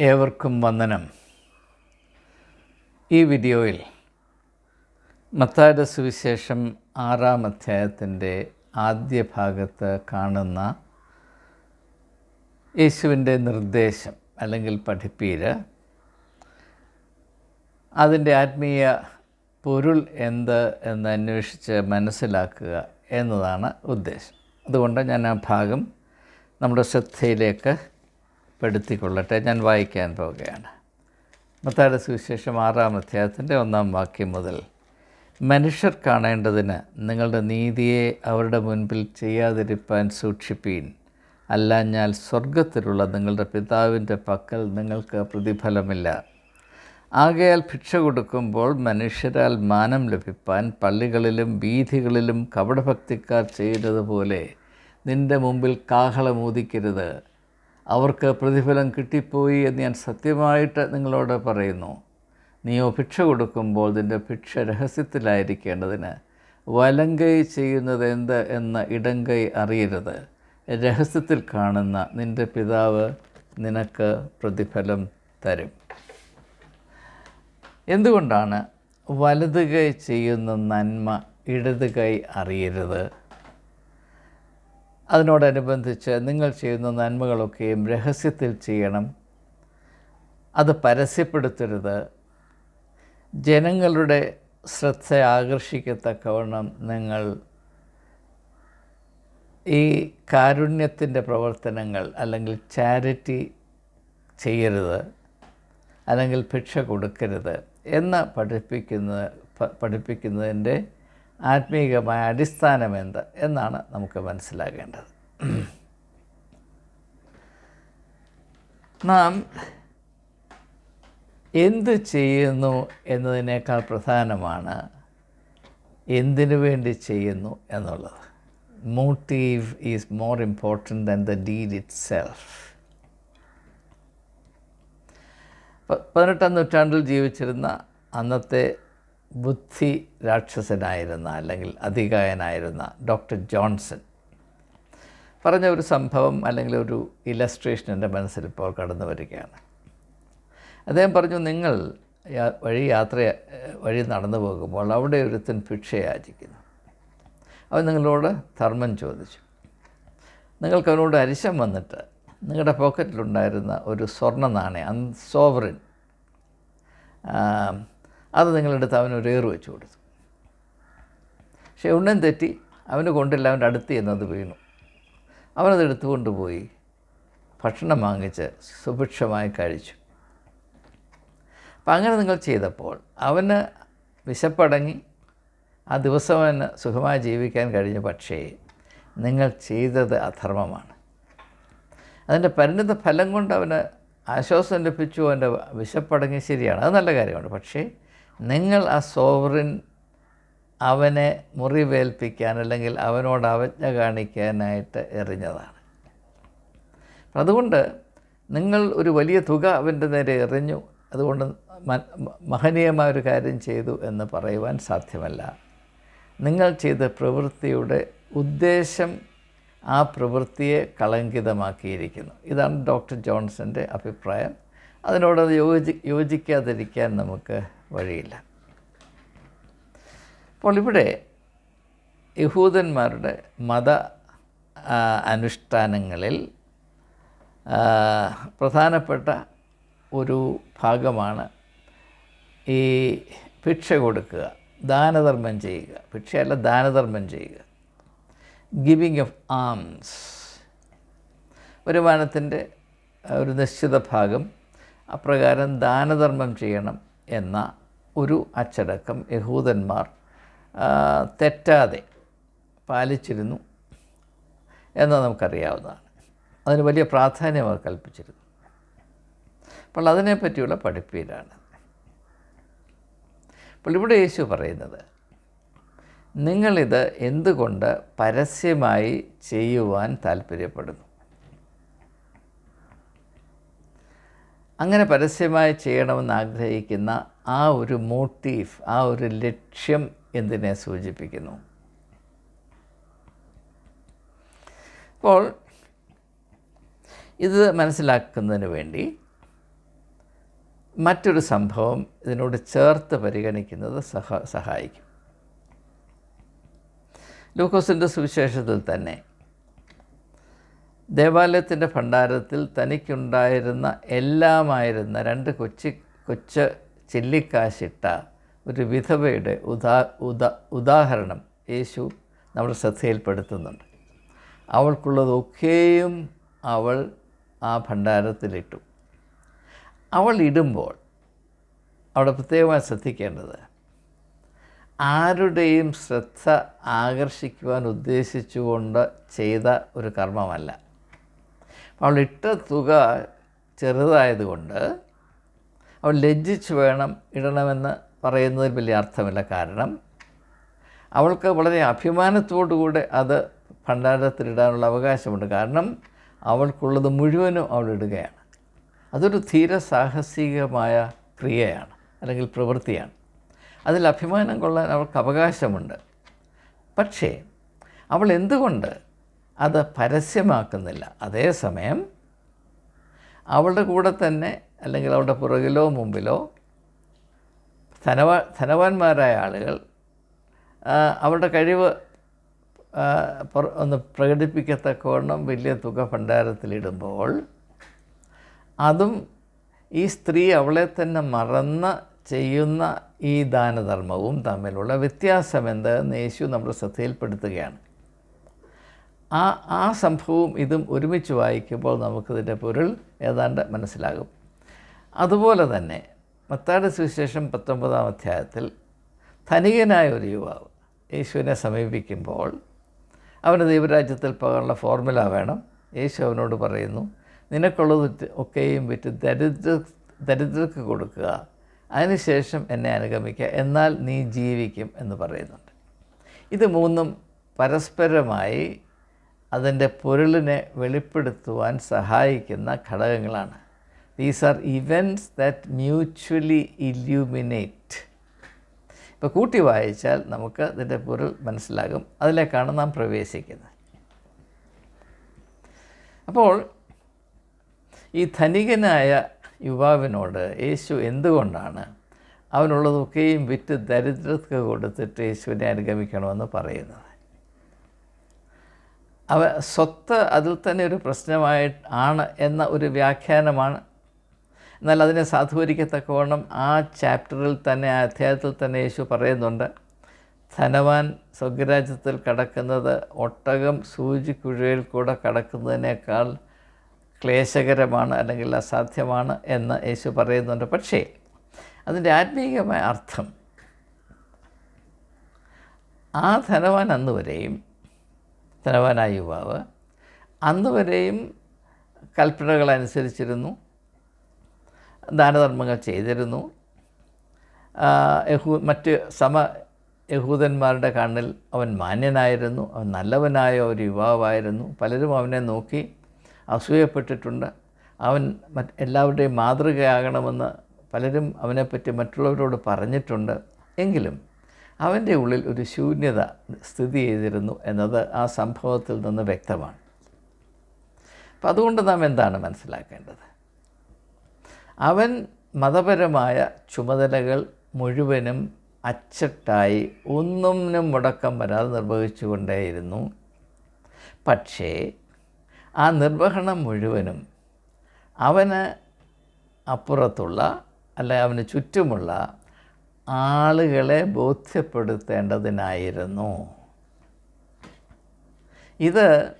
ഏവർക്കും വന്ദനം. ഈ വീഡിയോയിൽ മത്തായുടെ സുവിശേഷം ആറാം അധ്യായത്തിന്റെ ആദ്യ ഭാഗത്ത് കാണുന്ന യേശുവിന്റെ നിർദ്ദേശം അല്ലെങ്കിൽ പഠിപ്പീര്. അതിന്റെ ആത്മീയ പൊരുൾ എന്ത് എന്ന് അന്വേഷിച്ച് മനസ്സിലാക്കുക എന്നതാണ് ഉദ്ദേശം. അതുകൊണ്ട് ഞാൻ ആ ഭാഗം നമ്മുടെ ശ്രദ്ധയിലേക്ക് പെടുത്തിക്കൊള്ളട്ടെ ഞാൻ വായിക്കാൻ പോവുകയാണ്. മത്തായുടെ സുവിശേഷം ആറാം അധ്യായത്തിന്റെ ഒന്നാം വാക്യം മുതൽ മനുഷ്യർ കാണേണ്ടതിന് നിങ്ങളുടെ നീതിയെ അവരുടെ മുൻപിൽ ചെയ്യാതിരിപ്പാൻ സൂക്ഷിപ്പീൻ. അല്ലാഞ്ഞാൽ സ്വർഗത്തിലുള്ള നിങ്ങളുടെ പിതാവിന്റെ പക്കൽ നിങ്ങൾക്ക് പ്രതിഫലമില്ല. ആകയാൽ ഭിക്ഷ കൊടുക്കുമ്പോൾ മനുഷ്യരാൽ മാനം ലഭിപ്പാൻ പള്ളികളിലും വീഥികളിലും കപടഭക്തിക്കാർ ചെയ്യുന്നത് പോലെ നിന്റെ മുമ്പിൽ കാഹളമൂതിക്കരുത് അവർക്ക് പ്രതിഫലം കിട്ടിപ്പോയി എന്ന് ഞാൻ സത്യമായിട്ട് നിങ്ങളോട് പറയുന്നു. നീയോ ഭിക്ഷ കൊടുക്കുമ്പോൾ നിന്റെ ഭിക്ഷ രഹസ്യത്തിലായിരിക്കേണ്ടതിന് വലങ്കൈ ചെയ്യുന്നത് എന്ത് എന്ന ഇടങ്കൈ അറിയരുത്. രഹസ്യത്തിൽ കാണുന്ന നിന്റെ പിതാവ് നിനക്ക് പ്രതിഫലം തരും. എന്തുകൊണ്ടാണ് വലത് കൈ ചെയ്യുന്ന നന്മ ഇടത് കൈ അറിയരുത്? അതിനോടനുബന്ധിച്ച് നിങ്ങൾ ചെയ്യുന്ന നന്മകളൊക്കെയും രഹസ്യത്തിൽ ചെയ്യണം. അത് പരസ്യപ്പെടുത്തരുത്. ജനങ്ങളുടെ ശ്രദ്ധ ആകർഷിക്കത്തക്കവണ്ണം നിങ്ങൾ ഈ കാരുണ്യത്തിന്റെ പ്രവർത്തനങ്ങൾ അല്ലെങ്കിൽ ചാരിറ്റി ചെയ്യരുത്. അല്ലെങ്കിൽ ഭിക്ഷ കൊടുക്കരുത്. എന്ന് പഠിപ്പിക്കുന്ന പഠിപ്പിക്കുന്നതിന്റെ ആത്മീകമായ അടിസ്ഥാനം എന്ത് എന്നാണ് നമുക്ക് മനസ്സിലാകേണ്ടത്. നാം എന്ത് ചെയ്യുന്നു എന്നതിനേക്കാൾ പ്രധാനമാണ് എന്തിനു വേണ്ടി ചെയ്യുന്നു എന്നുള്ളത്. Motive is more important than the deed itself പതിനെട്ടാം നൂറ്റാണ്ടിൽ ജീവിച്ചിരുന്ന അന്നത്തെ ബുദ്ധി രാക്ഷസനായിരുന്ന അല്ലെങ്കിൽ അധികായനായിരുന്ന ഡോക്ടർ ജോൺസൺ പറഞ്ഞ ഒരു സംഭവം അല്ലെങ്കിൽ ഒരു ഇലസ്ട്രേഷൻ എന്റെ മനസ്സിൽ ഇപ്പോൾ കടന്നു വരികയാണ്. അദ്ദേഹം പറഞ്ഞു നിങ്ങൾ വഴി യാത്ര വഴി നടന്നു പോകുമ്പോൾ അവിടെ ഒരുത്തൻ ഭിക്ഷയാചിക്കുന്നു അവൻ നിങ്ങളോട് ധർമ്മം ചോദിച്ചു. നിങ്ങൾക്ക് അവനോട് അരിശം വന്നിട്ട് നിങ്ങളുടെ പോക്കറ്റിലുണ്ടായിരുന്ന ഒരു സ്വർണ നാണയം സോവറിൻ അത് നിങ്ങളെടുത്ത് ഒരു ഏറ് വെച്ച് കൊടുത്തു. പക്ഷേ ഉണ്ണൻ തെറ്റി അവന് കൊണ്ടില്ല അവന്റെ അടുത്ത് എന്നത് വീണു. അവനത് എടുത്തുകൊണ്ട് പോയി ഭക്ഷണം വാങ്ങിച്ച് സുഭിക്ഷമായി കഴിച്ചു. അപ്പം അങ്ങനെ നിങ്ങൾ ചെയ്തപ്പോൾ അവന് വിശപ്പടങ്ങി. ആ ദിവസം അവന് സുഖമായി ജീവിക്കാൻ കഴിഞ്ഞു. പക്ഷേ നിങ്ങൾ ചെയ്തത് അധർമ്മമാണ്. അതിന്റെ പരിണിത ഫലം കൊണ്ട് അവന് ആശ്വാസം ലഭിച്ചു. അവന്റെ വിശപ്പടങ്ങി ശരിയാണ്. അത് നല്ല കാര്യമാണ്. പക്ഷേ നിങ്ങൾ ആ സോവറിൻ അവനെ മുറിവേൽപ്പിക്കാൻ അല്ലെങ്കിൽ അവനോട് അവജ്ഞ കാണിക്കാനായിട്ട് എറിഞ്ഞതാണ്. അതുകൊണ്ട് നിങ്ങൾ ഒരു വലിയ തുക അവന്റെ നേരെ എറിഞ്ഞു. അതുകൊണ്ട് മഹനീയമായ ഒരു കാര്യം ചെയ്തു എന്ന് പറയുവാൻ സാധ്യമല്ല. നിങ്ങൾ ചെയ്ത പ്രവൃത്തിയുടെ ഉദ്ദേശം ആ പ്രവൃത്തിയെ കളങ്കിതമാക്കിയിരിക്കുന്നു. ഇതാണ് ഡോക്ടർ ജോൺസന്റെ അഭിപ്രായം. അതിനോട് യോജി യോജിക്കാതിരിക്കാൻ നമുക്ക് വഴിയില്ല. അപ്പോൾ ഇവിടെ യഹൂദന്മാരുടെ മത അനുഷ്ഠാനങ്ങളിൽ പ്രധാനപ്പെട്ട ഒരു ഭാഗമാണ് ഈ ഭിക്ഷ കൊടുക്കുക ദാനധർമ്മം ചെയ്യുക. ഭിക്ഷയല്ല ദാനധർമ്മം ചെയ്യുക. ഗിവിങ് ഓഫ് ആംസ് വരുമാനത്തിന്റെ ഒരു നിശ്ചിത ഭാഗം അപ്രകാരം ദാനധർമ്മം ചെയ്യണം എന്ന ഒരു അച്ചടക്കം യഹൂദന്മാർ തെറ്റാതെ പാലിച്ചിരുന്നു എന്ന് നമുക്കറിയാവുന്നതാണ്. അതിന് വലിയ പ്രാധാന്യം അവർ കൽപ്പിച്ചിരുന്നു. അപ്പോൾ അതിനെപ്പറ്റിയുള്ള പഠിപ്പീരാണ് അപ്പോൾ ഇവിടെ യേശു പറയുന്നത് നിങ്ങളിത് എന്തുകൊണ്ട് പരസ്യമായി ചെയ്യുവാൻ താല്പര്യപ്പെടുന്നു? അങ്ങനെ പരസ്യമായി ചെയ്യണമെന്ന് ആഗ്രഹിക്കുന്ന ആ ഒരു മോട്ടീവ് ആ ഒരു ലക്ഷ്യം എന്തിനെ സൂചിപ്പിക്കുന്നു? അപ്പോൾ ഇത് മനസ്സിലാക്കുന്നതിന് വേണ്ടി മറ്റൊരു സംഭവം ഇതിനോട് ചേർത്ത് പരിഗണിക്കുന്നത് സഹ സഹായിക്കും. ലൂക്കോസിന്റെ സുവിശേഷത്തിൽ തന്നെ ദേവാലയത്തിന്റെ ഭണ്ഡാരത്തിൽ തനിക്കുണ്ടായിരുന്ന എല്ലാമായിരുന്ന രണ്ട് കൊച്ചി കൊച്ച ചില്ലിക്കാശിട്ട ഒരു വിധവയുടെ ഉദാ ഉദാ ഉദാഹരണം യേശു നമ്മുടെ ശ്രദ്ധയിൽപ്പെടുത്തുന്നുണ്ട്. അവൾക്കുള്ളതൊക്കെയും അവൾ ആ ഭണ്ഡാരത്തിലിട്ടു. അവൾ ഇടുമ്പോൾ അവിടെ പ്രത്യേകമായി ശ്രദ്ധിക്കേണ്ടത് ആരുടെയും ശ്രദ്ധ ആകർഷിക്കുവാൻ ഉദ്ദേശിച്ചുകൊണ്ട് ചെയ്ത ഒരു കർമ്മമല്ല. അവൾ ഇട്ട തുക ചെറുതായതുകൊണ്ട് അവൾ ലജ്ജിച്ച് വേണം ഇടണമെന്ന് പറയുന്നതിൽ വലിയ അർത്ഥമില്ല. കാരണം അവൾക്ക് വളരെ അഭിമാനത്തോടുകൂടെ അത് ഭണ്ഡാരത്തിലിടാനുള്ള അവകാശമുണ്ട്. കാരണം അവൾക്കുള്ളത് മുഴുവനും അവൾ ഇടുകയാണ്. അതൊരു ധീര സാഹസികമായ ക്രിയയാണ് അല്ലെങ്കിൽ പ്രവൃത്തിയാണ്. അതിൽ അഭിമാനം കൊള്ളാൻ അവൾക്ക് അവകാശമുണ്ട്. പക്ഷേ അവൾ എന്തുകൊണ്ട് അത് പരസ്യമാക്കുന്നില്ല. അതേസമയം അവളുടെ കൂടെ തന്നെ അല്ലെങ്കിൽ അവളുടെ പുറകിലോ മുമ്പിലോ ധനവാ ധനവാന്മാരായ ആളുകൾ അവളുടെ കഴിവ് ഒന്ന് പ്രകടിപ്പിക്കത്തക്കവണ്ണം വലിയ തുക ഭണ്ഡാരത്തിലിടുമ്പോൾ അതും ഈ സ്ത്രീ അവളെ തന്നെ മറന്ന് ചെയ്യുന്ന ഈ ദാനധർമ്മവും തമ്മിലുള്ള വ്യത്യാസം എന്തെന്ന് യേശു നമ്മുടെ ശ്രദ്ധയിൽപ്പെടുത്തുകയാണ്. ആ ആ സംഭവവും ഇതും ഒരുമിച്ച് വായിക്കുമ്പോൾ നമുക്കിതിന്റെ പൊരുൾ ഏതാണ്ട് മനസ്സിലാകും. അതുപോലെ തന്നെ മത്താട് സുവിശേഷം പത്തൊമ്പതാം അധ്യായത്തിൽ ധനികനായ ഒരു യുവാവ് യേശുവിനെ സമീപിക്കുമ്പോൾ അവന് ദൈവരാജ്യത്തിൽ പോകാനുള്ള ഫോർമുല വേണം. യേശു അവനോട് പറയുന്നു നിനക്കുള്ളത് ഒക്കെയും വിറ്റ് ദരിദ്ര ദരിദ്രർക്ക് കൊടുക്കുക. അതിനുശേഷം എന്നെ അനുഗമിക്കുക. എന്നാൽ നീ ജീവിക്കും എന്ന് പറയുന്നുണ്ട്. ഇത് മൂന്നും പരസ്പരമായി അതിന്റെ പൊരുളിനെ വെളിപ്പെടുത്തുവാൻ സഹായിക്കുന്ന ഘടകങ്ങളാണ്. These are events that mutually illuminate ഇപ്പോൾ കൂട്ടി വായിച്ചാൽ നമുക്ക് ഇതിന്റെ പൊരുൾ മനസ്സിലാകും. അതിലേക്കാണ് നാം പ്രവേശിക്കുന്നത്. അപ്പോൾ ഈ ധനികനായ യുവാവിനോട് യേശു എന്തുകൊണ്ടാണ് അവനുള്ളതൊക്കെയും വിറ്റ് ദരിദ്രർക്ക് കൊടുത്തിട്ട് യേശുവിനെ അനുഗമിക്കണമെന്ന് പറയുന്നത്? അവ സ്വത്ത് അതിൽ തന്നെ ഒരു പ്രശ്നമായി ആണ് എന്ന ഒരു വ്യാഖ്യാനമാണ്. എന്നാൽ അതിനെ സാധൂകരിക്കത്തക്കവണ്ണം ആ ചാപ്റ്ററിൽ തന്നെ ആ അധ്യായത്തിൽ തന്നെ യേശു പറയുന്നുണ്ട് ധനവാൻ സ്വർഗരാജ്യത്തിൽ കടക്കുന്നത് ഒട്ടകം സൂചിക്കുഴയിൽ കൂടെ കടക്കുന്നതിനേക്കാൾ ക്ലേശകരമാണ് അല്ലെങ്കിൽ അസാധ്യമാണ് എന്ന് യേശു പറയുന്നുണ്ട്. പക്ഷേ അതിന്റെ ആത്മീയമായ അർത്ഥം ആ ധനവാൻ അന്ന് വരെയും ധനവാനായ യുവാവ് അന്ന് വരെയും കൽപ്പനകൾ അനുസരിച്ചിരുന്നു ദാനധർമ്മങ്ങൾ ചെയ്തിരുന്നു. യഹൂ മറ്റ് സമ യഹൂദന്മാരുടെ കണ്ണിൽ അവൻ മാന്യനായിരുന്നു. അവൻ നല്ലവനായ ഒരു യുവാവായിരുന്നു. പലരും അവനെ നോക്കി അസൂയപ്പെട്ടിട്ടുണ്ട്. അവൻ മറ്റ് എല്ലാവരുടെയും മാതൃകയാകണമെന്ന് പലരും അവനെപ്പറ്റി മറ്റുള്ളവരോട് പറഞ്ഞിട്ടുണ്ട്. എങ്കിലും അവന്റെ ഉള്ളിൽ ഒരു ശൂന്യത സ്ഥിതി ചെയ്തിരുന്നു എന്നത് ആ സംഭവത്തിൽ നിന്ന് വ്യക്തമാണ്. അപ്പം അതുകൊണ്ട് നാം എന്താണ് മനസ്സിലാക്കേണ്ടത്? അവൻ മതപരമായ ചുമതലകൾ മുഴുവനും അച്ചട്ടായി ഒന്നും മുടക്കം വരാതെ നിർവഹിച്ചുകൊണ്ടേയിരുന്നു. പക്ഷേ ആ നിർവഹണം മുഴുവനും അവന് അപ്പുറത്തുള്ള അല്ലെ അവന് ചുറ്റുമുള്ള ആളുകളെ ബോധ്യപ്പെടുത്തേണ്ടതിനായിരുന്നു. ഇത്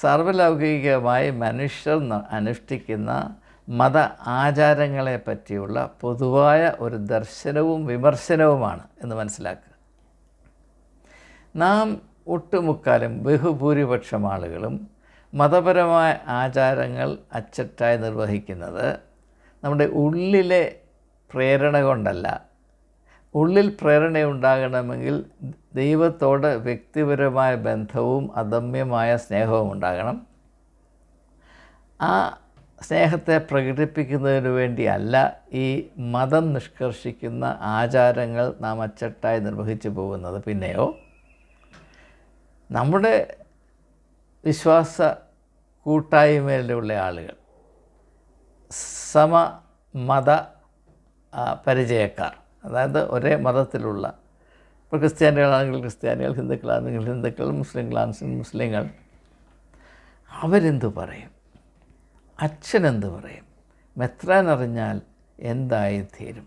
സർവലൗകികമായി മനുഷ്യർ അനുഷ്ഠിക്കുന്ന മത ആചാരങ്ങളെ പറ്റിയുള്ള പൊതുവായ ഒരു ദർശനവും വിമർശനവുമാണ് എന്ന് മനസ്സിലാക്കുക. നാം ഒട്ടുമുക്കാലും ബഹുഭൂരിപക്ഷം ആളുകളും മതപരമായ ആചാരങ്ങൾ അച്ചട്ടായി നിർവഹിക്കുന്നത് നമ്മുടെ ഉള്ളിലെ പ്രേരണ കൊണ്ടല്ല ഉള്ളിൽ പ്രേരണയുണ്ടാകണമെങ്കിൽ ദൈവത്തോട് വ്യക്തിപരമായ ബന്ധവും അദമ്യമായ സ്നേഹവും ഉണ്ടാകണം. ആ സ്നേഹത്തെ പ്രകടിപ്പിക്കുന്നതിന് വേണ്ടിയല്ല ഈ മതം നിഷ്കർഷിക്കുന്ന ആചാരങ്ങൾ നാം അച്ചട്ടായി നിർവഹിച്ചു പോകുന്നത്. പിന്നെയോ നമ്മുടെ വിശ്വാസ കൂട്ടായ്മയിലുള്ള ആളുകൾ സമ മത പരിചയക്കാർ അതായത് ഒരേ മതത്തിലുള്ള ഇപ്പോൾ ക്രിസ്ത്യാനികളാണെങ്കിൽ ക്രിസ്ത്യാനികൾ ഹിന്ദുക്കളാണെങ്കിൽ ഹിന്ദുക്കൾ മുസ്ലിങ്ങളാണെങ്കിൽ മുസ്ലിങ്ങൾ അവരെന്തു പറയും? അച്ഛനെന്ത് പറയും? മെത്രാൻ അറിഞ്ഞാൽ എന്തായിത്തീരും?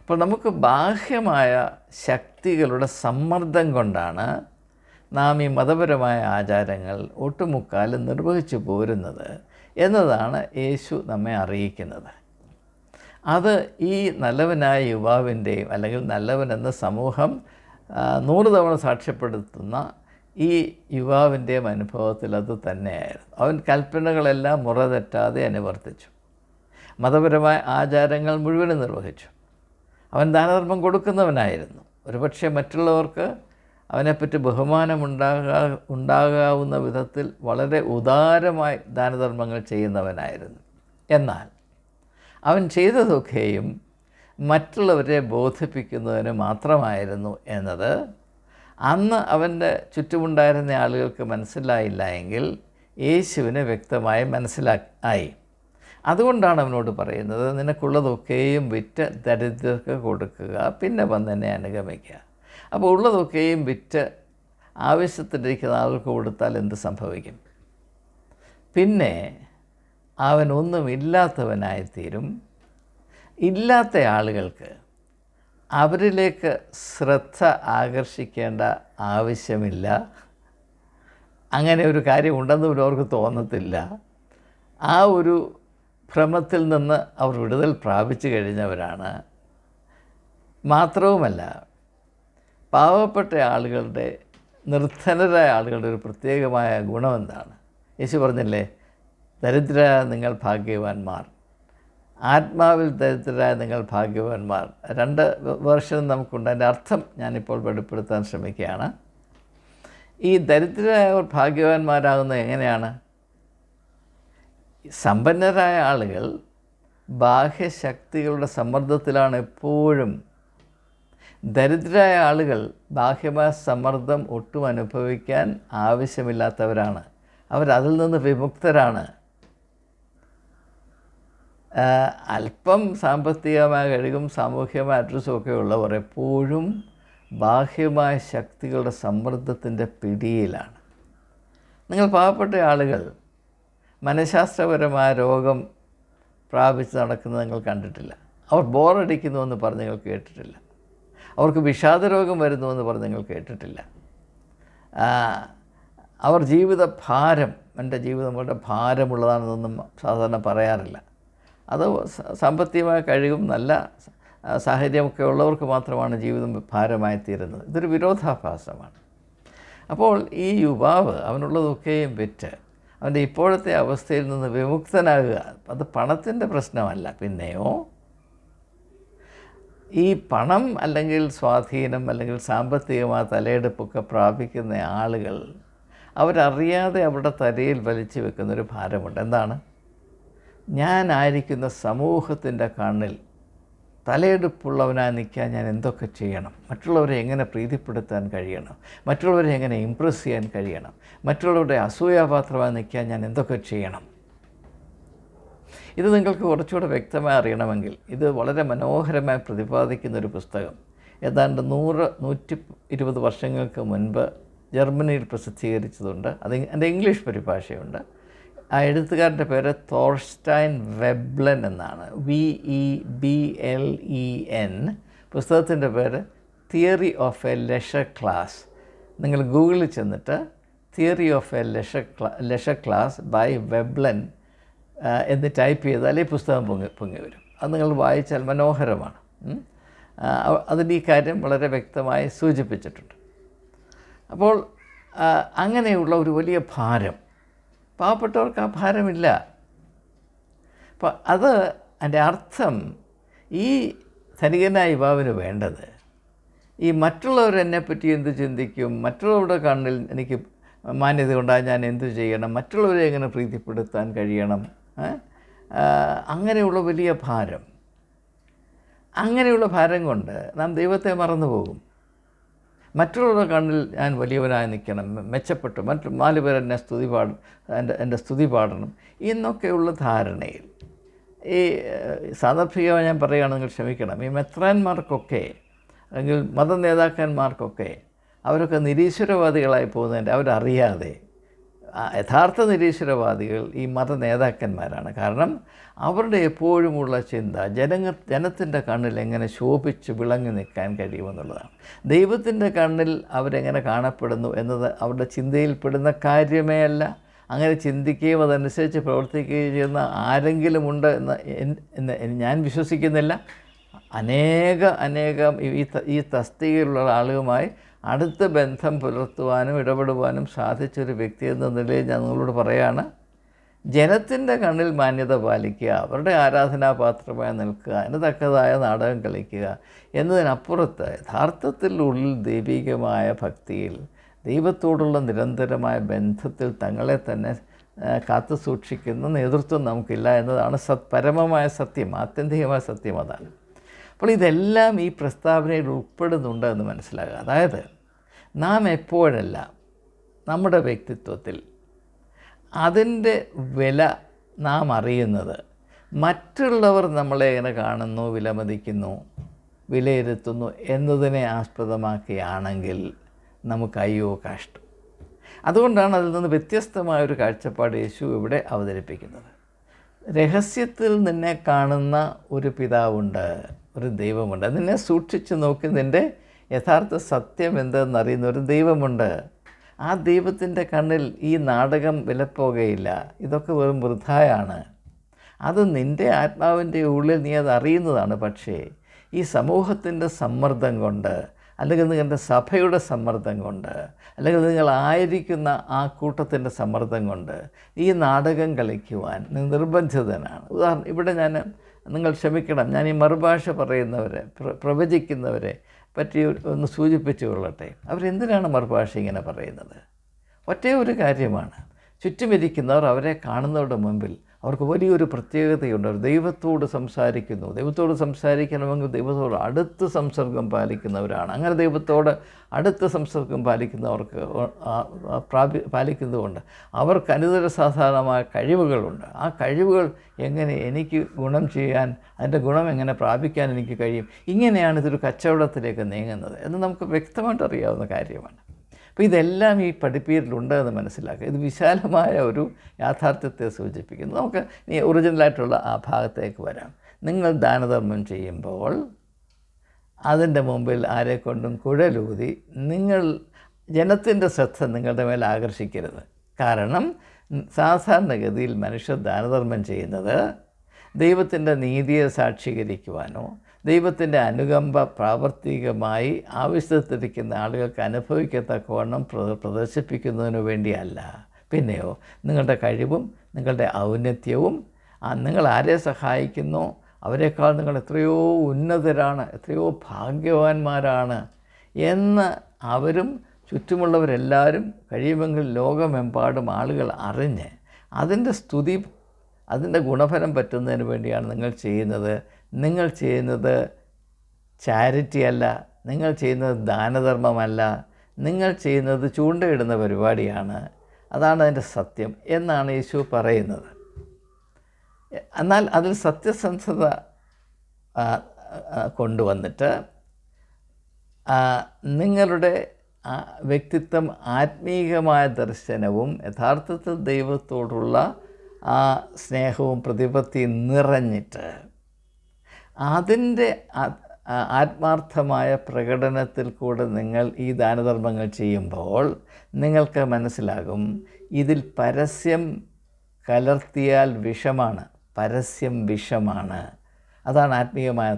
അപ്പോൾ നമുക്ക് ബാഹ്യമായ ശക്തികളുടെ സമ്മർദ്ദം കൊണ്ടാണ് നാം ഈ മതപരമായ ആചാരങ്ങൾ ഒട്ടുമുക്കാലും നിർവഹിച്ചു പോരുന്നത് എന്നതാണ് യേശു നമ്മെ അറിയിക്കുന്നത്. അത് ഈ നല്ലവനായ യുവാവിന്റെയും അല്ലെങ്കിൽ നല്ലവനെന്ന സമൂഹം നൂറ് തവണ സാക്ഷ്യപ്പെടുത്തുന്ന ഈ യുവാവിന്റെയും അനുഭവത്തിൽ അത് തന്നെയായിരുന്നു. അവൻ കൽപ്പനകളെല്ലാം മുറ തെറ്റാതെ അനുവർത്തിച്ചു. മതപരമായ ആചാരങ്ങൾ മുഴുവനും നിർവഹിച്ചു. അവൻ ദാനധർമ്മം കൊടുക്കുന്നവനായിരുന്നു. ഒരുപക്ഷെ മറ്റുള്ളവർക്ക് അവനെപ്പറ്റി ബഹുമാനമുണ്ടാകാ ഉണ്ടാകാവുന്ന വിധത്തിൽ വളരെ ഉദാരമായി ദാനധർമ്മങ്ങൾ ചെയ്യുന്നവനായിരുന്നു. എന്നാൽ അവൻ ചെയ്തതൊക്കെയും മറ്റുള്ളവരെ ബോധിപ്പിക്കുന്നതിന് മാത്രമായിരുന്നു എന്നത്. അന്ന് അവന്റെ ചുറ്റുമുണ്ടായിരുന്ന ആളുകൾക്ക് മനസ്സിലായില്ല എങ്കിൽ യേശുവിന് വ്യക്തമായി മനസ്സിലാ ആയി. അതുകൊണ്ടാണ് അവനോട് പറയുന്നത് നിനക്കുള്ളതൊക്കെയും വിറ്റ് ദരിദ്രർക്ക് കൊടുക്കുക പിന്നെ വന്ന് എന്നെ അനുഗമിക്കുക. അപ്പോൾ ഉള്ളതൊക്കെയും വിറ്റ് ആവശ്യത്തിലിരിക്കുന്ന ആൾക്ക് കൊടുത്താൽ എന്ത് സംഭവിക്കും? പിന്നെ അവൻ ഒന്നുമില്ലാത്തവനായിത്തീരും ഇല്ലാത്ത ആളുകൾക്ക് അവരിലേക്ക് ശ്രദ്ധ ആകർഷിക്കേണ്ട ആവശ്യമില്ല. അങ്ങനെ ഒരു കാര്യം ഉണ്ടെന്ന് അവർക്ക് തോന്നത്തില്ല. ആ ഒരു ഭ്രമത്തിൽ നിന്ന് അവർ വിടുതൽ പ്രാപിച്ചു കഴിഞ്ഞവരാണ്. മാത്രവുമല്ല പാവപ്പെട്ട ആളുകളുടെ നിർധനരായ ആളുകളുടെ ഒരു പ്രത്യേകമായ ഗുണമെന്താണ്? യേശു പറഞ്ഞില്ലേ ദരിദ്രരായ നിങ്ങൾ ഭാഗ്യവാന്മാർ. ആത്മാവിൽ ദരിദ്രരായ നിങ്ങൾ ഭാഗ്യവാന്മാർ. രണ്ട് വേർഷനും നമുക്കുണ്ട്. അതിന്റെ അർത്ഥം ഞാനിപ്പോൾ വെളിപ്പെടുത്താൻ ശ്രമിക്കുകയാണ്. ഈ ദരിദ്രരായവർ ഭാഗ്യവാന്മാരാകുന്നത് എങ്ങനെയാണ്? സമ്പന്നരായ ആളുകൾ ബാഹ്യശക്തികളുടെ സമ്മർദ്ദത്തിലാണ് എപ്പോഴും. ദരിദ്രരായ ആളുകൾ ബാഹ്യമായ സമ്മർദ്ദം ഒട്ടും അനുഭവിക്കാൻ ആവശ്യമില്ലാത്തവരാണ്. അവരതിൽ നിന്ന് വിമുക്തരാണ്. അല്പം സാമ്പത്തികമായ കഴിവും സാമൂഹികമായ അഡ്രസ്സും ഒക്കെ ഉള്ളവർ എപ്പോഴും ബാഹ്യമായ ശക്തികളുടെ സമ്മർദ്ദത്തിന്റെ പിടിയിലാണ്. നിങ്ങൾ പാവപ്പെട്ട ആളുകൾ മനഃശാസ്ത്രപരമായ രോഗം പ്രാപിച്ച് നടക്കുന്നത് നിങ്ങൾ കണ്ടിട്ടില്ല. അവർ ബോറടിക്കുന്നുവെന്ന് പറഞ്ഞ് നിങ്ങൾ കേട്ടിട്ടില്ല. അവർക്ക് വിഷാദരോഗം വരുന്നുവെന്ന് പറഞ്ഞ് നിങ്ങൾ കേട്ടിട്ടില്ല. അവർ ജീവിത ഭാരം എന്റെ ജീവിതം വളരെ ഭാരമുള്ളതാണെന്നൊന്നും സാധാരണ പറയാറില്ല. അത് സാമ്പത്തികമായ കഴിവും നല്ല സാഹചര്യമൊക്കെ ഉള്ളവർക്ക് മാത്രമാണ് ജീവിതം ഭാരമായി തീരുന്നത്. ഇതൊരു വിരോധാഭാസമാണ്. അപ്പോൾ ഈ യുവാവ് അവനുള്ളതൊക്കെയും വിറ്റ് അവന്റെ ഇപ്പോഴത്തെ അവസ്ഥയിൽ നിന്ന് വിമുക്തനാകുക അത് പണത്തിന്റെ പ്രശ്നമല്ല. പിന്നെയോ ഈ പണം അല്ലെങ്കിൽ സ്വാധീനം അല്ലെങ്കിൽ സാമ്പത്തികമായ തലയെടുപ്പൊക്കെ പ്രാപിക്കുന്ന ആളുകൾ അവരറിയാതെ അവരുടെ തലയിൽ വലിച്ചു വെക്കുന്നൊരു ഭാരമുണ്ട്. എന്താണ്? ഞാനായിരിക്കുന്ന സമൂഹത്തിന്റെ കണ്ണിൽ തലയെടുപ്പുള്ളവനായി നിൽക്കാൻ ഞാൻ എന്തൊക്കെ ചെയ്യണം? മറ്റുള്ളവരെ എങ്ങനെ പ്രീതിപ്പെടുത്താൻ കഴിയണം? മറ്റുള്ളവരെ എങ്ങനെ ഇമ്പ്രസ് ചെയ്യാൻ കഴിയണം? മറ്റുള്ളവരുടെ അസൂയാപാത്രമായി നിൽക്കാൻ ഞാൻ എന്തൊക്കെ ചെയ്യണം? ഇത് നിങ്ങൾക്ക് കുറച്ചുകൂടെ വ്യക്തമായി അറിയണമെങ്കിൽ ഇത് വളരെ മനോഹരമായി പ്രതിപാദിക്കുന്ന ഒരു പുസ്തകം. ഏതാണ്ട് നൂറ് നൂറ്റി ഇരുപത് വർഷങ്ങൾക്ക് മുൻപ് ജർമ്മനിയിൽ പ്രസിദ്ധീകരിച്ചതുണ്ട്. അത് എന്റെ ഇംഗ്ലീഷ് പരിഭാഷയുണ്ട്. ആ എഴുത്തുകാരന്റെ പേര് തോർസ്റ്റൈൻ വെബ്ലൻ എന്നാണ്. V E B L E N. പുസ്തകത്തിന്റെ പേര് theory of a leisure class. നിങ്ങൾ ഗൂഗിളിൽ ചെന്നിട്ട് theory of a leisure class leisure class by Veblen എന്ന് ടൈപ്പ് ചെയ്താൽ ഈ പുസ്തകം പൊങ്ങി പൊങ്ങി വരും. അത് നിങ്ങൾ വായിച്ചാൽ മനോഹരമാണ്. അതിന്റെ ഈ കാര്യം വളരെ വ്യക്തമായി സൂചിപ്പിച്ചിട്ടുണ്ട്. അപ്പോൾ അങ്ങനെയുള്ള ഒരു വലിയ ഭാരം പാവപ്പെട്ടവർക്ക് ആ ഭാരമില്ല. അപ്പോൾ അത് അതിന്റെ അർത്ഥം ഈ ധനികനായ യുവാവിന് വേണ്ടത്. ഈ മറ്റുള്ളവർ എന്നെപ്പറ്റി എന്ത് ചിന്തിക്കും? മറ്റുള്ളവരുടെ കണ്ണിൽ എനിക്ക് മാന്യത കൊണ്ടാൽ ഞാൻ എന്തു ചെയ്യണം? മറ്റുള്ളവരെ എങ്ങനെ പ്രീതിപ്പെടുത്താൻ കഴിയണം? അങ്ങനെയുള്ള വലിയ ഭാരം. അങ്ങനെയുള്ള ഭാരം കൊണ്ട് നാം ദൈവത്തെ മറന്നു പോകും മറ്റുള്ളവരുടെ കണ്ണിൽ ഞാൻ വലിയവനായി നിൽക്കണം മെച്ചപ്പെട്ടു. മറ്റു നാല് പേർ എന്നെ സ്തുതി പാടും എന്റെ എന്റെ സ്തുതി പാടണം എന്നൊക്കെയുള്ള ധാരണയിൽ. ഈ സാദർഭികമായി ഞാൻ പറയുകയാണെങ്കിൽ ക്ഷമിക്കണം. ഈ മെത്രാന്മാർക്കൊക്കെ അല്ലെങ്കിൽ മത നേതാക്കന്മാർക്കൊക്കെ അവരൊക്കെ നിരീശ്വരവാദികളായി പോകുന്നതിന്റെ അവരറിയാതെ യഥാർത്ഥ നിരീശ്വരവാദികൾ ഈ മത നേതാക്കന്മാരാണ്. കാരണം അവരുടെ എപ്പോഴുമുള്ള ചിന്ത ജനങ്ങ ജനത്തിന്റെ കണ്ണിൽ എങ്ങനെ ശോഭിച്ച് വിളങ്ങി നിൽക്കാൻ കഴിയുമെന്നുള്ളതാണ്. ദൈവത്തിന്റെ കണ്ണിൽ അവരെങ്ങനെ കാണപ്പെടുന്നു എന്നത് അവരുടെ ചിന്തയിൽപ്പെടുന്ന കാര്യമേ അല്ല. അങ്ങനെ ചിന്തിക്കുകയും അതനുസരിച്ച് പ്രവർത്തിക്കുകയും ചെയ്യുന്ന ആരെങ്കിലും ഉണ്ട് എന്ന് ഞാൻ വിശ്വസിക്കുന്നില്ല. അനേക അനേകം ഈ ഈ തസ്തികയിലുള്ള ആളുകളുമായി അടുത്ത ബന്ധം പുലർത്തുവാനും ഇടപെടുവാനും സാധിച്ചൊരു വ്യക്തി എന്ന നിലയിൽ ഞാൻ നിങ്ങളോട് പറയാണ് ജനത്തിന്റെ കണ്ണിൽ മാന്യത പാലിക്കുക അവരുടെ ആരാധനാപാത്രമായി നിൽക്കുക അതിന് തക്കതായ നാടകം കളിക്കുക എന്നതിനപ്പുറത്ത് യഥാർത്ഥത്തിൽ ഉള്ളിൽ ദൈവികമായ ഭക്തിയിൽ ദൈവത്തോടുള്ള നിരന്തരമായ ബന്ധത്തിൽ തങ്ങളെ തന്നെ കാത്തു സൂക്ഷിക്കുന്ന നേതൃത്വം നമുക്കില്ല എന്നതാണ് സത് പരമമായ സത്യം ആത്യന്തികമായ സത്യം അതാണ്. അപ്പോൾ ഇതെല്ലാം ഈ പ്രസ്താവനയിൽ ഉൾപ്പെടുന്നുണ്ട് എന്ന് മനസ്സിലാക്കുക. അതായത് നാം എപ്പോഴെല്ലാം നമ്മുടെ വ്യക്തിത്വത്തിൽ അതിന്റെ വില നാം അറിയുന്നത് മറ്റുള്ളവർ നമ്മളെ എങ്ങനെ കാണുന്നു വിലമതിക്കുന്നു വിലയിരുത്തുന്നു എന്നതിനെ ആസ്പദമാക്കിയാണെങ്കിൽ നമുക്ക് അയ്യോ കഷ്ടം. അതുകൊണ്ടാണ് അതിൽ നിന്ന് വ്യത്യസ്തമായ ഒരു കാഴ്ചപ്പാട് യേശു ഇവിടെ അവതരിപ്പിക്കുന്നത്. രഹസ്യത്തിൽ നിന്നെ കാണുന്ന ഒരു പിതാവുണ്ട് ഒരു ദൈവമുണ്ട്. നിന്നെ സൂക്ഷിച്ച് നോക്കി നിന്റെ യഥാർത്ഥ സത്യം എന്തെന്നറിയുന്ന ഒരു ദൈവമുണ്ട്. ആ ദൈവത്തിന്റെ കണ്ണിൽ ഈ നാടകം വിലപ്പോകയില്ല. ഇതൊക്കെ വെറും വൃഥായാണ്. അത് നിന്റെ ആത്മാവിന്റെ ഉള്ളിൽ നീ അത് അറിയുന്നതാണ് പക്ഷേ ഈ സമൂഹത്തിന്റെ സമ്മർദ്ദം കൊണ്ട് അല്ലെങ്കിൽ നിങ്ങളുടെ സഭയുടെ സമ്മർദ്ദം കൊണ്ട് അല്ലെങ്കിൽ നിങ്ങൾ ആയിരിക്കുന്ന ആ കൂട്ടത്തിന്റെ സമ്മർദ്ദം കൊണ്ട് ഈ നാടകം കളിക്കുവാൻ നിർബന്ധിതനാണ്. ഉദാഹരണം ഇവിടെ ഞാൻ നിങ്ങൾ ക്ഷമിക്കണം ഞാൻ ഈ മറുഭാഷ പറയുന്നവരെ പ്ര- പ്രവചിക്കുന്നവരെ പറ്റി ഒന്ന് സൂചിപ്പിച്ചു കൊള്ളട്ടെ. അവരെന്തിനാണ് മറുഭാഷ ഇങ്ങനെ പറയുന്നത്? ഒറ്റേ ഒരു കാര്യമാണ്. ചുറ്റുമിരിക്കുന്നവർ അവരെ കാണുന്നവരുടെ മുമ്പിൽ അവർക്ക് വലിയൊരു പ്രത്യേകതയുണ്ട്. അവർ ദൈവത്തോട് സംസാരിക്കുന്നു. ദൈവത്തോട് സംസാരിക്കണമെങ്കിൽ ദൈവത്തോട് അടുത്ത് സംസർഗം പാലിക്കുന്നവരാണ്. അങ്ങനെ ദൈവത്തോട് അടുത്ത് സംസർഗം പാലിക്കുന്നവർക്ക് പ്രാപി പാലിക്കുന്നതുകൊണ്ട് അവർക്ക് അനുതര സാധാരണമായ കഴിവുകളുണ്ട്. ആ കഴിവുകൾ എങ്ങനെ എനിക്ക് ഗുണം ചെയ്യാൻ അതിന്റെ ഗുണം എങ്ങനെ പ്രാപിക്കാൻ എനിക്ക് കഴിയും? ഇങ്ങനെയാണ് ഇതൊരു കച്ചവടത്തിലേക്ക് നീങ്ങുന്നത് എന്ന് നമുക്ക് വ്യക്തമായിട്ട് അറിയാവുന്ന കാര്യമാണ്. അപ്പോൾ ഇതെല്ലാം ഈ പഠിപ്പീരിലുണ്ട് എന്ന് മനസ്സിലാക്കുക. ഇത് വിശാലമായ ഒരു യാഥാർത്ഥ്യത്തെ സൂചിപ്പിക്കുന്നു. നമുക്ക് ഇനി ഒറിജിനലായിട്ടുള്ള ആ ഭാഗത്തേക്ക് വരാം. നിങ്ങൾ ദാനധർമ്മം ചെയ്യുമ്പോൾ അതിന്റെ മുമ്പിൽ ആരെക്കൊണ്ടും കുഴലൂതി നിങ്ങൾ ജനത്തിന്റെ ശ്രദ്ധ നിങ്ങളുടെ മേൽ ആകർഷിക്കരുത്. കാരണം സാധാരണഗതിയിൽ മനുഷ്യർ ദാനധർമ്മം ചെയ്യുന്നത് ദൈവത്തിന്റെ നീതിയെ സാക്ഷീകരിക്കുവാനോ ദൈവത്തിന്റെ അനുകമ്പ പ്രാവർത്തികമായി ആവശ്യത്തിരിക്കുന്ന ആളുകൾക്ക് അനുഭവിക്കത്തക്കവണ്ണം പ്ര- പ്രദർശിപ്പിക്കുന്നതിന് വേണ്ടിയല്ല. പിന്നെയോ നിങ്ങളുടെ കഴിവും നിങ്ങളുടെ ഔന്നത്യവും നിങ്ങൾ ആരെ സഹായിക്കുന്നു അവരെക്കാൾ നിങ്ങൾ എത്രയോ ഉന്നതരാണ് എത്രയോ ഭാഗ്യവാന്മാരാണ് എന്ന് അവരും ചുറ്റുമുള്ളവരെല്ലാവരും കഴിയുമെങ്കിൽ ലോകമെമ്പാടും ആളുകൾ അറിഞ്ഞ് അതിന്റെ സ്തുതി അതിന്റെ ഗുണഫലം പറ്റുന്നതിന് വേണ്ടിയാണ് നിങ്ങൾ ചെയ്യുന്നത്. നിങ്ങൾ ചെയ്യുന്നത് ചാരിറ്റി അല്ല നിങ്ങൾ ചെയ്യുന്നത് ദാനധർമ്മമല്ല നിങ്ങൾ ചെയ്യുന്നത് ചൂണ്ടയിടുന്ന പരിപാടിയാണ്. അതാണ് അതിന്റെ സത്യം എന്നാണ് യേശു പറയുന്നത്. എന്നാൽ അതിൽ സത്യസന്ധത കൊണ്ടുവന്നിട്ട് നിങ്ങളുടെ വ്യക്തിത്വം ആത്മീയമായ ദർശനവും യഥാർത്ഥത്തിൽ ദൈവത്തോടുള്ള ആ സ്നേഹവും പ്രതിപത്തിയും നിറഞ്ഞിട്ട് അതിന്റെ ആത്മാർത്ഥമായ പ്രകടനത്തിൽ കൂടെ നിങ്ങൾ ഈ ദാനധർമ്മങ്ങൾ ചെയ്യുമ്പോൾ നിങ്ങൾക്ക് മനസ്സിലാകും ഇതിൽ പരസ്യം കലർത്തിയാൽ വിഷമാണ് പരസ്യം വിഷമാണ്. അതാണ് ആത്മീയമായ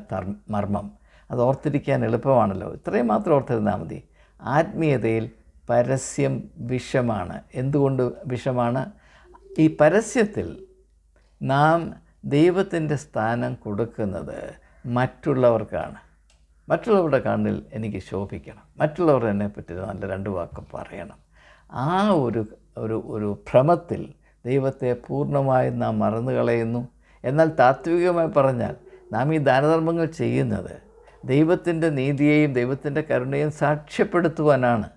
മർമ്മം. അത് ഓർത്തിരിക്കാൻ എളുപ്പമാണല്ലോ. ഇത്രയും മാത്രം ഓർത്തിരുന്നാൽ മതി. ആത്മീയതയിൽ പരസ്യം വിഷമാണ്. എന്തുകൊണ്ട് വിഷമാണ്? ഈ പരസ്യത്തിൽ നാം ദൈവത്തിന്റെ സ്ഥാനം കൊടുക്കുന്നത് മറ്റുള്ളവർക്കാണ്. മറ്റുള്ളവരുടെ കണ്ണിൽ എനിക്ക് ശോഭിക്കണം. മറ്റുള്ളവർ എന്നെ പറ്റി നല്ല രണ്ട് വാക്ക് പറയണം. ആ ഒരു ഒരു ഒരു ഭ്രമത്തിൽ ദൈവത്തെ പൂർണമായും നാം മറന്നു കളയുന്നു. എന്നാൽ താത്വികമായി പറഞ്ഞാൽ നാം ഈ ദാനധർമ്മങ്ങൾ ചെയ്യുന്നത് ദൈവത്തിന്റെ നീതിയെയും ദൈവത്തിന്റെ കരുണയും സാക്ഷ്യപ്പെടുത്തുവാനാണ്.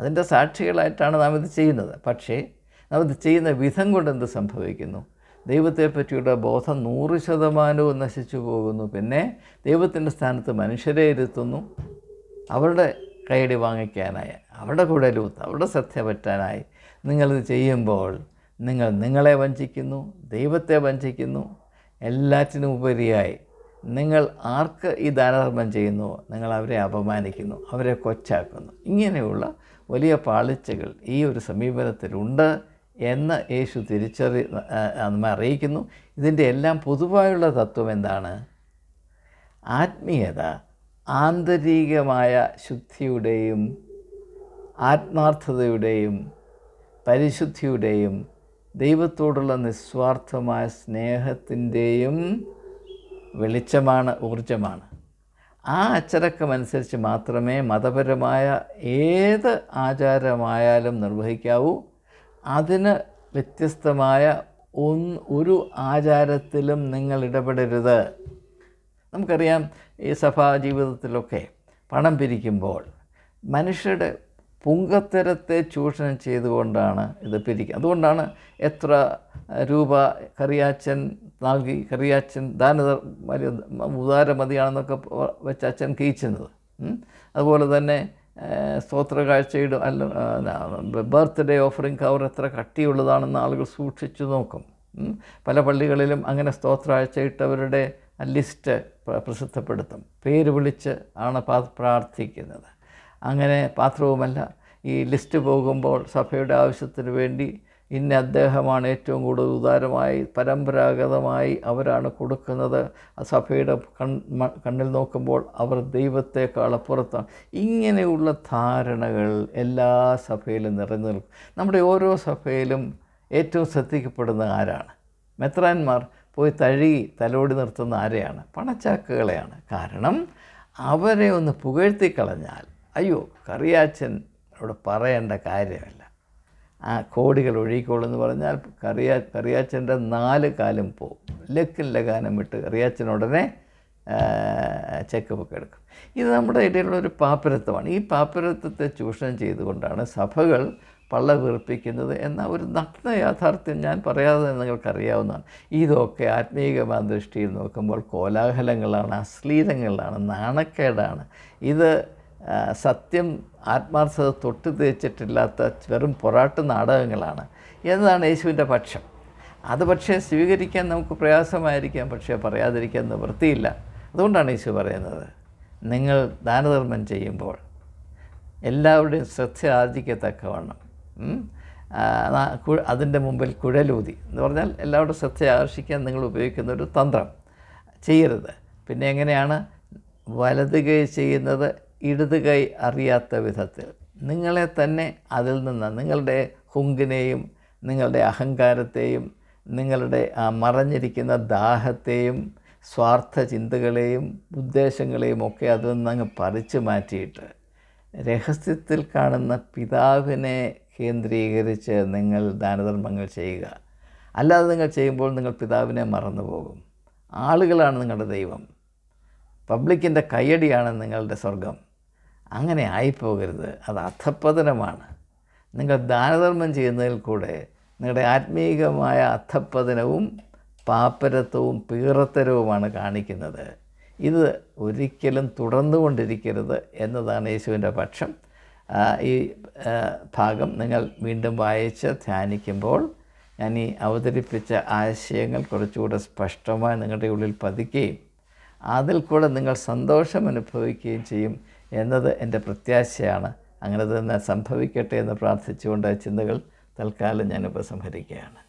അതിന്റെ സാക്ഷികളായിട്ടാണ് നാം ഇത് ചെയ്യുന്നത്. പക്ഷേ നാം ഇത് ചെയ്യുന്ന വിധം കൊണ്ട് എന്ത് സംഭവിക്കുന്നു? ദൈവത്തെ പറ്റിയുള്ള ബോധം നൂറ് ശതമാനവും നശിച്ചു പോകുന്നു. പിന്നെ ദൈവത്തിന്റെ സ്ഥാനത്ത് മനുഷ്യരെ ഇരുത്തുന്നു. അവരുടെ കൈയടി വാങ്ങിക്കാനായി അവരുടെ കുടലൂത്ത് അവരുടെ ശ്രദ്ധ പറ്റാനായി നിങ്ങളിത് ചെയ്യുമ്പോൾ നിങ്ങൾ നിങ്ങളെ വഞ്ചിക്കുന്നു ദൈവത്തെ വഞ്ചിക്കുന്നു. എല്ലാറ്റിനും ഉപരിയായി നിങ്ങൾ ആർക്ക് ഈ ദാനധർമ്മം ചെയ്യുന്നു? നിങ്ങൾ അവരെ അപമാനിക്കുന്നു അവരെ കൊച്ചാക്കുന്നു. ഇങ്ങനെയുള്ള വലിയ പാളിച്ചകൾ ഈ ഒരു സമീപനത്തിലുണ്ട്. എന്ന് യേശു തിരിച്ചറി നമ്മെ അറിയിക്കുന്നു. ഇതിന്റെ എല്ലാം പൊതുവായുള്ള തത്വം എന്താണ്? ആത്മീയത ആന്തരികമായ ശുദ്ധിയുടെയും ആത്മാർത്ഥതയുടെയും പരിശുദ്ധിയുടെയും ദൈവത്തോടുള്ള നിസ്വാർത്ഥമായ സ്നേഹത്തിന്റെയും വെളിച്ചമാണ് ഊർജമാണ് ആ അച്ചടക്കമനുസരിച്ച് മാത്രമേ മതപരമായ ഏത് ആചാരമായാലും നിർവഹിക്കാവൂ. അതിന് വ്യത്യസ്തമായ ഒന്ന് ഒരു ആചാരത്തിലും നിങ്ങൾ ഇടപെടരുത്. നമുക്കറിയാം ഈ സഭാ ജീവിതത്തിലൊക്കെ പണം പിരിക്കുമ്പോൾ മനുഷ്യരുടെ പുങ്കത്തരത്തെ ചൂഷണം ചെയ്തുകൊണ്ടാണ് ഇത് പിരിക്കുക അതുകൊണ്ടാണ് എത്ര രൂപ കറിയാച്ചൻ നൽകി കറിയാച്ചൻ ദാന ഉദാരമതിയാണെന്നൊക്കെ വെച്ച് അച്ഛൻ കീച്ചുന്നത് അതുപോലെ തന്നെ സ്തോത്ര കാഴ്ചയുടെ അല്ല ബർത്ത്ഡേ ഓഫറിങ് കവർ എത്ര കട്ടിയുള്ളതാണെന്ന് ആളുകൾ സൂക്ഷിച്ചു നോക്കും. പല പള്ളികളിലും അങ്ങനെ സ്തോത്രാഴ്ച ഇട്ടവരുടെ ലിസ്റ്റ് പ്രസിദ്ധപ്പെടുത്തും. പേര് വിളിച്ച് ആണ് പ്രാർത്ഥിക്കുന്നത്. അങ്ങനെ പാത്രവുമല്ല ഈ ലിസ്റ്റ് പോകുമ്പോൾ സഭയുടെ ആവശ്യത്തിന് വേണ്ടി ഇന്ന അദ്ദേഹമാണ് ഏറ്റവും കൂടുതൽ ഉദാരമായി പരമ്പരാഗതമായി അവരാണ് കൊടുക്കുന്നത്. സഭയുടെ കൺ കണ്ണിൽ നോക്കുമ്പോൾ അവർ ദൈവത്തെക്കാൾ അപ്പുറത്താണ്. ഇങ്ങനെയുള്ള ധാരണകൾ എല്ലാ സഭയിലും നിറഞ്ഞു നിൽക്കും നമ്മുടെ ഓരോ സഭയിലും ഏറ്റവും ശ്രദ്ധിക്കപ്പെടുന്ന ആരാണ്? മെത്രാന്മാർ പോയി തഴുകി തലോടി നിർത്തുന്ന ആരെയാണ്? പണച്ചാക്കുകളെയാണ്. കാരണം അവരെ ഒന്ന് പുകഴ്ത്തിക്കളഞ്ഞാൽ അയ്യോ കറിയാച്ചൻ അവിടെ പറയേണ്ട കാര്യമല്ല. ആ കോടികൾ ഒഴുകിക്കോളെന്ന് പറഞ്ഞാൽ കറിയാ കറിയാച്ചന്റെ നാല് കാലും പോവും. ലക്കില്ല ലഗാനം വിട്ട് കറിയാച്ചൻ ഉടനെ ചെക്ക് ബുക്ക് എടുക്കും. ഇത് നമ്മുടെ ഇടയിലുള്ള ഒരു പാപ്പരത്വമാണ്. ഈ പാപ്പരത്വത്തെ ചൂഷണം ചെയ്തുകൊണ്ടാണ് സഭകൾ പള്ള വീർപ്പിക്കുന്നത് എന്ന ഒരു നഗ്ന യാഥാർത്ഥ്യം ഞാൻ പറയാതെ നിങ്ങൾക്കറിയാവുന്നതാണ്. ഇതൊക്കെ ആത്മീയമായ ദൃഷ്ടിയിൽ നോക്കുമ്പോൾ കോലാഹലങ്ങളാണ് അശ്ലീലങ്ങളാണ് നാണക്കേടാണ്. ഇത് സത്യം ആത്മാർത്ഥത തൊട്ട് തേച്ചിട്ടില്ലാത്ത വെറും പൊറാട്ട് നാടകങ്ങളാണ്. എന്നതാണ് യേശുവിന്റെ പക്ഷം. അത് പക്ഷേ സ്വീകരിക്കാൻ നമുക്ക് പ്രയാസമായിരിക്കാം പക്ഷേ പറയാതിരിക്കാൻ നിവൃത്തിയില്ല. അതുകൊണ്ടാണ് യേശു പറയുന്നത് നിങ്ങൾ ദാനധർമ്മം ചെയ്യുമ്പോൾ എല്ലാവരുടെയും ശ്രദ്ധ ആർജിക്കത്തക്കവണ്ണം അതിന്റെ മുമ്പിൽ കുഴലൂതി. എന്ന് പറഞ്ഞാൽ എല്ലാവരുടെ ശ്രദ്ധ ആകർഷിക്കാൻ നിങ്ങൾ ഉപയോഗിക്കുന്ന ഒരു തന്ത്രം. ചെയ്യരുത്. പിന്നെ എങ്ങനെയാണ്? വലത് കൈ ചെയ്യുന്നത് ഇടത് കൈ അറിയാത്ത വിധത്തിൽ നിങ്ങളെ തന്നെ അതിൽ നിന്ന് നിങ്ങളുടെ ഹുങ്കിനെയും നിങ്ങളുടെ അഹങ്കാരത്തെയും നിങ്ങളുടെ ആ മറഞ്ഞിരിക്കുന്ന ദാഹത്തെയും സ്വാർത്ഥ ചിന്തകളെയും ഉദ്ദേശങ്ങളെയും ഒക്കെ അതിൽ നിന്ന് അങ്ങ് പറിച്ചു മാറ്റിയിട്ട് രഹസ്യത്തിൽ കാണുന്ന പിതാവിനെ കേന്ദ്രീകരിച്ച് നിങ്ങൾ ദാനധർമ്മങ്ങൾ ചെയ്യുക. അല്ലാതെ നിങ്ങൾ ചെയ്യുമ്പോൾ നിങ്ങൾ പിതാവിനെ മറന്നു പോകും. ആളുകളാണ് നിങ്ങളുടെ ദൈവം. പബ്ലിക്കിന്റെ കയ്യടിയാണ് നിങ്ങളുടെ സ്വർഗം അങ്ങനെ ആയിപ്പോകരുത്. അത് അധപ്പതനമാണ് നിങ്ങൾ ദാനധർമ്മം ചെയ്യുന്നതിൽ കൂടെ നിങ്ങളുടെ ആത്മീയമായ അധപ്പതനവും പാപ്പരത്വവും പീറത്തരവുമാണ് കാണിക്കുന്നത്. ഇത് ഒരിക്കലും തുടർന്നുകൊണ്ടിരിക്കരുത് എന്നതാണ് യേശുവിന്റെ പക്ഷം. ഈ ഭാഗം നിങ്ങൾ വീണ്ടും വായിച്ച് ധ്യാനിക്കുമ്പോൾ ഞാൻ ഈ അവതരിപ്പിച്ച ആശയങ്ങൾ കുറച്ചുകൂടെ സ്പഷ്ടമായി നിങ്ങളുടെ ഉള്ളിൽ പതിക്കുകയും അതിൽ കൂടെ നിങ്ങൾ സന്തോഷം അനുഭവിക്കുകയും ചെയ്യും. എന്നത് എന്റെ പ്രത്യാശയാണ്. അങ്ങനെ തന്നെ സംഭവിക്കട്ടെ എന്ന് പ്രാർത്ഥിച്ചുകൊണ്ട് ചിന്തകൾ തൽക്കാലം ഞാൻ ഉപസംഹരിക്കുകയാണ്.